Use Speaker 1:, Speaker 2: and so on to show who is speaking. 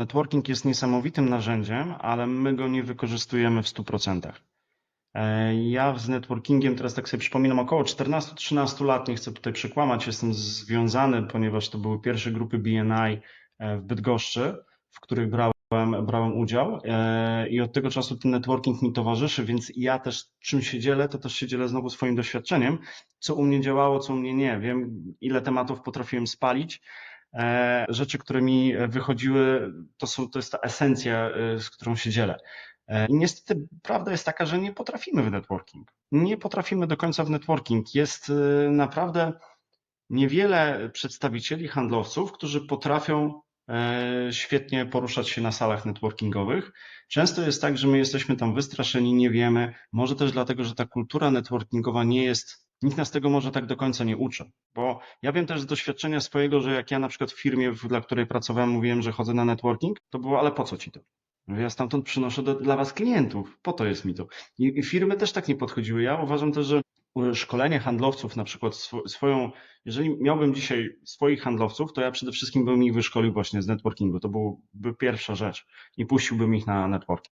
Speaker 1: Networking jest niesamowitym narzędziem, ale my go nie wykorzystujemy w 100%. E, Ja z networkingiem, teraz tak sobie przypominam, około 14-13 lat, nie chcę tutaj przekłamać, jestem związany, ponieważ to były pierwsze grupy BNI e, w Bydgoszczy, w których brałem, brałem udział e, i od tego czasu ten networking mi towarzyszy, więc ja też czym się dzielę, to też się dzielę znowu swoim doświadczeniem, co u mnie działało, co u mnie nie. Wiem, ile tematów potrafiłem spalić, rzeczy, które mi wychodziły, to, są, to jest ta esencja, e, z którą się dzielę. E, I niestety prawda jest taka, że nie potrafimy w networking. Nie potrafimy do końca w networking. Jest e, naprawdę niewiele przedstawicieli handlowców, którzy potrafią e, świetnie poruszać się na salach networkingowych. Często jest tak, że my jesteśmy tam wystraszeni, nie wiemy. Może też dlatego, że ta kultura networkingowa nie jest, nikt nas tego może tak do końca nie uczy. Bo ja wiem też z doświadczenia swojego, że jak ja na przykład w firmie, dla której pracowałem, mówiłem, że chodzę na networking, to było, ale po co ci to? Mówię, Ja stamtąd przynoszę do, dla was klientów, po to jest mi to. I, I firmy też tak nie podchodziły. Ja uważam też, że e, szkolenie handlowców, na przykład swo- swoją, jeżeli miałbym dzisiaj swoich handlowców, to ja przede wszystkim bym ich wyszkolił właśnie z networkingu. To byłaby pierwsza rzecz i puściłbym ich na networking.